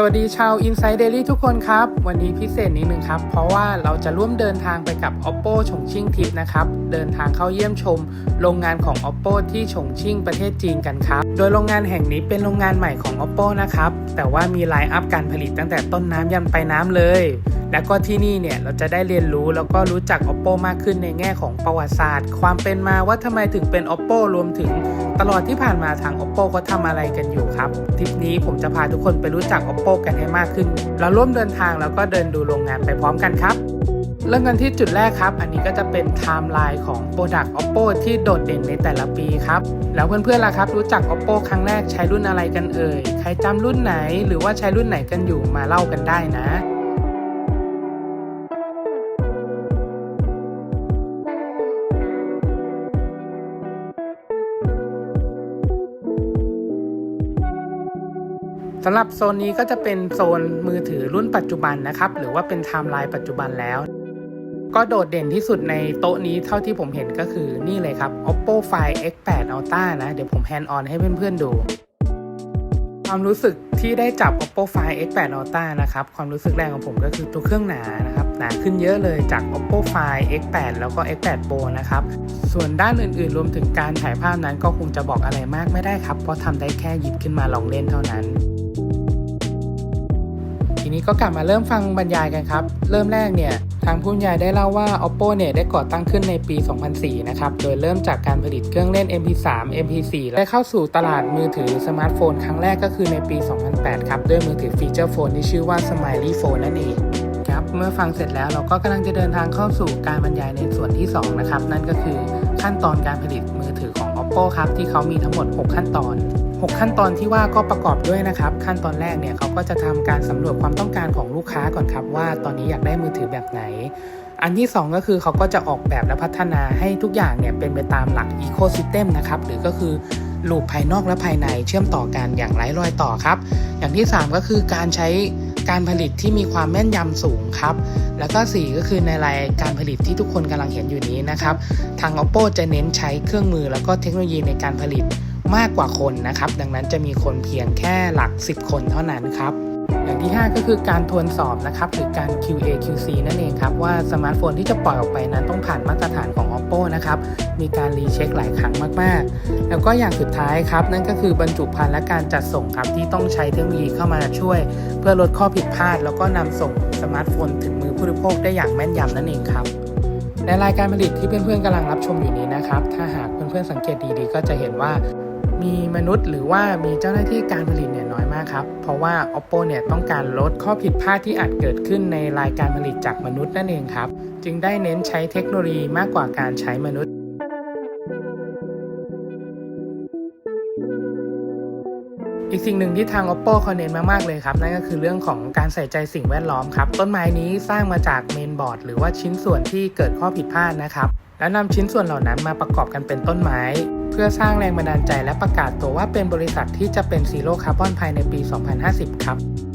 สวัสดีชาว Inside Daily ทุกคนครับ วันนี้พิเศษนิดนึงครับ เพราะว่าเราจะร่วมเดินทางไปกับ Oppo ชงชิ่งทิปนะครับ เดินทางเข้าเยี่ยมชม โรงงานของ Oppo ที่ชงชิ่งประเทศจีนกันครับ โดยโรงงานแห่งนี้เป็นโรงงานใหม่ของ Oppo นะครับ แต่ว่ามีไลน์อัพการผลิตตั้งแต่ต้นน้ำยันปลายน้ำเลย แล้วก็ที่นี่เนี่ยเราจะได้เรียนรู้แล้วก็รู้จัก Oppo มากขึ้นในแง่ของประวัติศาสตร์ ความเป็นมาว่าทำไมถึงเป็น Oppo รวมถึงตลอดที่ผ่านมาทาง Oppo เขาทำอะไรกันอยู่ครับทริปนี้ผมจะพาทุกคนไปรู้จัก Oppo กันให้มากขึ้น เราร่วมเดินทางแล้วก็เดินดูโรงงานไปพร้อมกันครับเริ่มกันที่จุดแรกครับ อันนี้ก็จะเป็นไทม์ไลน์ของ Product Oppo ที่โดดเด่นในแต่ละปีครับ แล้วเพื่อนๆล่ะครับ รู้จัก Oppo ครั้งแรกใช้รุ่นอะไรกันเอ่ย ใครจำรุ่นไหน หรือว่าใช้รุ่นไหนกันอยู่มาเล่ากันได้นะ สำหรับโซนนี้ก็จะเป็นโซนมือถือรุ่นปัจจุบันนะครับ หรือว่าเป็นไทม์ไลน์ปัจจุบันแล้ว ก็โดดเด่นที่สุดในโต๊ะนี้เท่าที่ผมเห็นก็คือนี่เลยครับ Oppo Find X8 Ultra นะ เดี๋ยวผมแฮนด์ออนให้เพื่อนๆดูความรู้สึกที่ได้จับ Oppo Find X8 Ultra นะครับ ความรู้สึกแรกของผมก็คือตัวเครื่องหนานะครับ หนาขึ้นเยอะเลยจาก Oppo Find X8 แล้วก็ X8 Pro นะครับ ส่วนด้านอื่นๆ รวมถึงการถ่ายภาพนั้นก็คงจะบอกอะไรมากไม่ได้ครับ เพราะทำได้แค่หยิบขึ้นมาลองเล่นเท่านั้น ทีนี้ก็กลับมาเริ่มฟังบรรยายกันครับ เริ่มแรกเนี่ยทางผู้บรรยายได้เล่าว่า Oppo เนี่ยได้ก่อตั้งขึ้นในปี 2004 นะครับ โดยเริ่มจากการผลิตเครื่องเล่น MP3 MP4 และเข้าสู่ตลาดมือถือสมาร์ทโฟนครั้งแรกก็คือในปี 2008 ครับ ด้วยมือถือฟีเจอร์โฟนที่ชื่อว่า Smiley Phone นั่นเองครับ เมื่อฟังเสร็จแล้วเราก็กำลังจะเดินทางเข้าสู่การบรรยายในส่วนที่ 2 นะครับ นั่นก็คือขั้นตอนการผลิตมือถือของ Oppo ครับที่เขามีทั้งหมด 6 ขั้นตอน 6 ขั้นตอนที่ว่าก็ประกอบด้วยนะครับ ขั้นตอนแรกเนี่ยเขาก็จะทำการสำรวจความต้องการของลูกค้าก่อนครับ ว่าตอนนี้อยากได้มือถือแบบไหน อันที่ 2 ก็คือเขาก็จะออกแบบและพัฒนาให้ทุกอย่างเนี่ยเป็นไปตามหลัก Ecosystem นะครับหรือก็คือลูปภายนอกและภายในเชื่อมต่อกันอย่างไร้รอยต่อครับ อย่างที่ 3 ก็คือการใช้การผลิตที่มีความแม่นยำสูงครับ แล้วก็ 4 ก็คือในรายการผลิตที่ทุกคนกำลังเห็นอยู่นี้นะครับ ทาง Oppo จะเน้นใช้เครื่องมือแล้วก็เทคโนโลยีในการผลิต มากกว่าคนนะครับ ดังนั้นจะมีคนเพียงแค่หลัก 10 คนเท่านั้นครับอย่างที่ 5 ก็คือการทวนสอบนะครับหรือการ QA QC นั่นเองครับ ว่าสมาร์ทโฟนที่จะปล่อยออกไปนั้นต้องผ่านมาตรฐานของ Oppo นะครับ มีการรีเช็คหลายครั้งมาก ๆ แล้วก็อย่างสุดท้ายครับ นั่นก็คือบรรจุภัณฑ์และการจัดส่งครับ ที่ต้องใช้เทคโนโลยีเข้ามาช่วย เพื่อลดข้อผิดพลาด แล้วก็นำส่งสมาร์ทโฟนถึงมือผู้บริโภคได้อย่างแม่นยำนั่นเองครับในรายการผลิตที่เพื่อนๆกำลังรับชมอยู่นี้นะครับถ้าหากเพื่อนๆสังเกตดีๆ ก็จะเห็นว่า มีมนุษย์หรือว่ามีเจ้าหน้าที่การผลิตเนี่ยน้อยมากครับ เพราะว่า Oppo เนี่ยต้องการลดข้อผิดพลาดที่อาจเกิดขึ้นในรายการผลิตจากมนุษย์นั่นเองครับ จึงได้เน้นใช้เทคโนโลยีมากกว่าการใช้มนุษย์อีกสิ่งหนึ่งที่ทาง Oppo เขาเน้นมากๆเลยครับ นั่นก็คือเรื่องของการใส่ใจสิ่งแวดล้อมครับ ต้นไม้นี้สร้างมาจากเมนบอร์ดหรือว่าชิ้นส่วนที่เกิดข้อผิดพลาดนะครับ แล้วนำชิ้นส่วนเหล่านั้นมาประกอบกันเป็นต้นไม้ พื่อสร้างแรงบันดาลใจและประกาศตัวว่าเป็นบริษัทที่จะเป็นซีโร่คาร์บอนภายในปี 2050 ครับ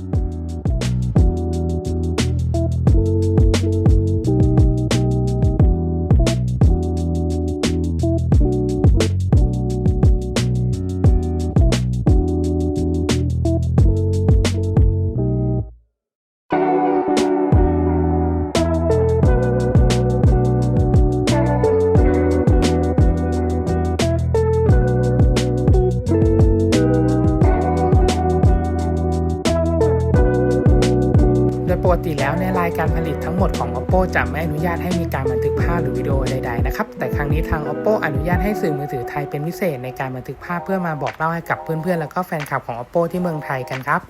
ปกติแล้วในรายการผลิตทั้งหมดของ Oppo จะไม่อนุญาตให้มีการบันทึกภาพหรือวิดีโอใดๆนะครับ แต่ครั้งนี้ทาง Oppo อนุญาตให้สื่อมือถือไทยเป็นพิเศษในการบันทึกภาพเพื่อมาบอกเล่าให้กับเพื่อนๆ แล้วก็แฟนคลับของ Oppo ที่เมืองไทยกันครับ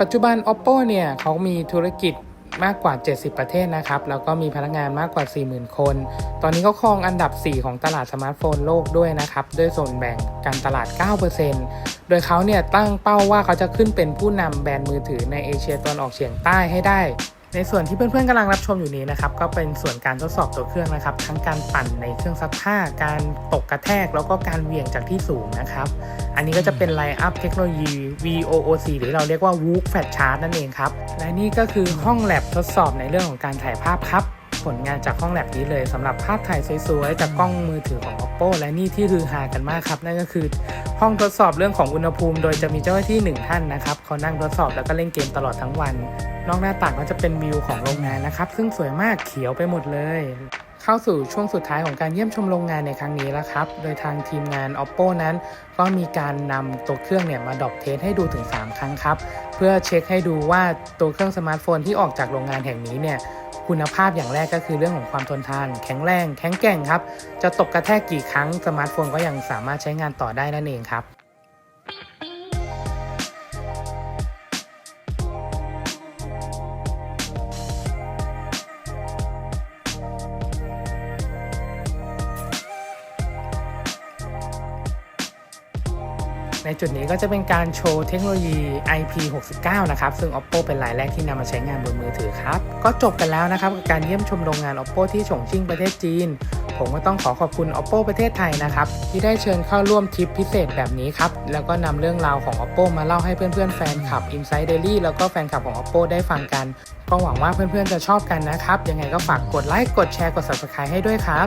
ปัจจุบัน Oppo เนี่ยเขามีธุรกิจ มากกว่า 70 ประเทศนะครับ แล้วก็มีพนักงานมากกว่า 40,000 คน ตอนนี้เขาครองอันดับ 4 ของตลาดสมาร์ทโฟนโลกด้วยนะครับ ด้วยส่วนแบ่งการตลาด 9%โดยเขาเนี่ยตั้งเป้าว่าเขาจะขึ้นเป็นผู้นำแบรนด์มือถือในเอเชียตะวันออกเฉียงใต้ให้ได้ ในส่วนที่เพื่อนๆกำลังรับชมอยู่นี้นะครับก็เป็นส่วนการทดสอบตัวเครื่องนะครับ ทั้งการปั่นในเครื่องซักผ้า การตกกระแทก แล้วก็การเหวี่ยงจากที่สูงนะครับ อันนี้ก็จะเป็นไลน์อัพเทคโนโลยี VOOC หรือเราเรียกว่า WOOC Fat Chart นั่นเองครับ และนี่ก็คือห้องแลบทดสอบในเรื่องของการถ่ายภาพครับ ผลงานจากห้องแลบนี้เลยสำหรับภาพถ่ายสวยๆ จากกล้องมือถือของ oppo และนี่ที่ฮือฮากันมากครับ นั่นก็คือห้องทดสอบเรื่องของอุณหภูมิ โดยจะมีเจ้าหน้าที่หนึ่งท่านนะครับเขานั่งทดสอบแล้วก็เล่นเกมตลอดทั้งวัน นอกหน้าต่างก็จะเป็นวิวของโรงงานนะครับ ซึ่งสวยมากเขียวไปหมดเลยเข้าสู่ช่วงสุดท้ายของการเยี่ยมชมโรงงานในครั้งนี้แล้วครับ โดยทางทีมงาน oppo นั้น ก็มีการนำตัวเครื่องเนี่ยมาดอกเทสให้ดูถึง 3 ครั้งครับ เพื่อเช็คให้ดูว่าตัวเครื่องสมาร์ทโฟนที่ออกจากโรงงานแห่งนี้เนี่ย คุณภาพอย่างแรกก็คือเรื่องของความทนทาน แข็งแรง แข็งแกร่งครับ จะตกกระแทกกี่ครั้งสมาร์ทโฟนก็ยังสามารถใช้งานต่อได้นั่นเองครับ ในจุดนี้ก็จะเป็นการโชว์เทคโนโลยี IP69 นะครับ ซึ่ง Oppo เป็นรายแรกที่นำมาใช้งานบนมือถือครับ ก็จบกันแล้วนะครับกับการเยี่ยมชมโรงงาน Oppo ที่ฉงชิ่งประเทศจีน ผมก็ต้องขอขอบคุณ Oppo ประเทศไทยนะครับ ที่ได้เชิญเข้าร่วมทริปพิเศษแบบนี้ครับ แล้วก็นำเรื่องราวของ Oppo มาเล่าให้เพื่อนๆแฟนคลับ Inside Daily แล้วก็แฟนคลับของ Oppo ได้ฟังกันก็หวังว่าเพื่อนๆจะชอบกันนะครับยังไงก็ฝากกดไลค์กดแชร์กด Subscribe ให้ด้วยครับ